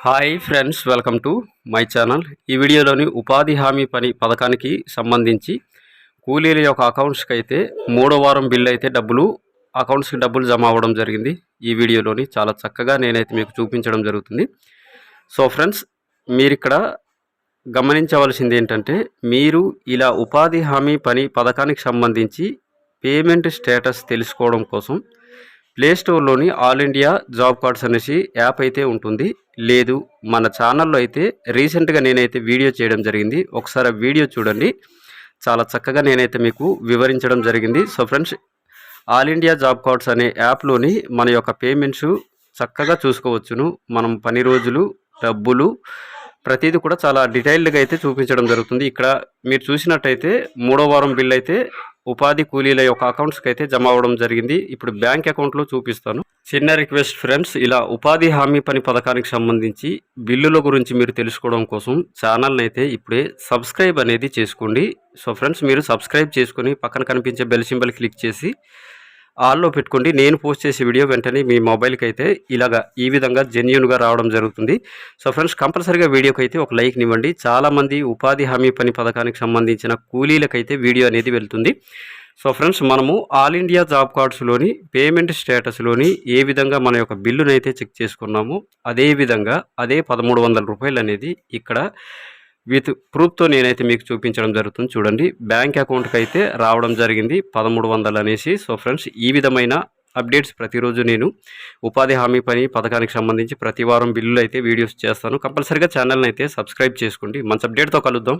Hi friends welcome to my channel ఈ వీడియోలోని ఉపాధి హామీ పని పథకానికి సంబంధించి కూలీల యొక్క అకౌంట్స్కి అయితే మూడో వారం బిల్ అయితే డబ్బులు అకౌంట్స్కి డబ్బులు జమ అవ్వడం జరిగింది. ఈ వీడియోలోని చాలా చక్కగా నేనైతే మీకు చూపించడం జరుగుతుంది. సో ఫ్రెండ్స్ మీరు ఇక్కడ గమనించవలసింది ఏంటంటే మీరు ఇలా ఉపాధి హామీ పని పథకానికి సంబంధించి పేమెంట్ స్టేటస్ తెలుసుకోవడం కోసం ప్లే స్టోర్లోని ఆల్ ఇండియా జాబ్ కార్డ్స్ అనేసి యాప్ అయితే ఉంటుంది. లేదు. మన ఛానల్లో అయితే రీసెంట్గా నేనైతే వీడియో చేయడం జరిగింది. ఒకసారి వీడియో చూడండి. చాలా చక్కగా నేనైతే మీకు వివరించడం జరిగింది. So friends all India job cards అనే యాప్లోని మన యొక్క పేమెంట్స్ చక్కగా చూసుకోవచ్చును. మనం పని రోజులు డబ్బులు ప్రతిదీ కూడా చాలా డీటెయిల్డ్గా అయితే చూపించడం జరుగుతుంది. ఇక్కడ మీరు చూసినట్టయితే మూడో వారం బిల్ అయితే ఉపాధి కూలీల యొక్క అకౌంట్స్కి అయితే జమ అవ్వడం జరిగింది. ఇప్పుడు బ్యాంక్ అకౌంట్లో చూపిస్తాను. చిన్న రిక్వెస్ట్ ఫ్రెండ్స్ ఇలా ఉపాధి హామీ పని పథకానికి సంబంధించి బిల్లుల గురించి మీరు తెలుసుకోవడం కోసం ఛానల్ని అయితే ఇప్పుడే సబ్స్క్రైబ్ అనేది చేసుకోండి. సో ఫ్రెండ్స్ మీరు సబ్స్క్రైబ్ చేసుకుని పక్కన కనిపించే బెల్ సింబల్ క్లిక్ చేసి ఆల్లో పెట్టుకోండి. నేను పోస్ట్ చేసే వీడియో వెంటనే మీ మొబైల్కి అయితే ఇలాగా ఈ విధంగా జెన్యున్గా రావడం జరుగుతుంది. సో ఫ్రెండ్స్ కంపల్సరీగా వీడియోకి అయితే ఒక లైక్ ఇవ్వండి. చాలామంది ఉపాధి హామీ పని పథకానికి సంబంధించిన కూలీలకైతే వీడియో అనేది వెళ్తుంది. సో ఫ్రెండ్స్ మనము ఆల్ ఇండియా జాబ్ కార్డ్స్లోని పేమెంట్ స్టేటస్లోని ఏ విధంగా మన యొక్క బిల్లును అయితే చెక్ చేసుకున్నామో అదే విధంగా అదే పదమూడు వందల రూపాయలు అనేది ఇక్కడ విత్ ప్రూఫ్తో నేనైతే మీకు చూపించడం జరుగుతుంది. చూడండి బ్యాంక్ అకౌంట్కి అయితే రావడం జరిగింది పదమూడు వందలు అనేసి. సో ఫ్రెండ్స్ ఈ విధమైన అప్డేట్స్ ప్రతిరోజు నేను ఉపాధి హామీ పని పథకానికి సంబంధించి ప్రతి వారం బిల్లులు అయితే వీడియోస్ చేస్తాను. కంపల్సరీగా ఛానల్ని అయితే సబ్స్క్రైబ్ చేసుకోండి. మంచి అప్డేట్తో కలుద్దాం.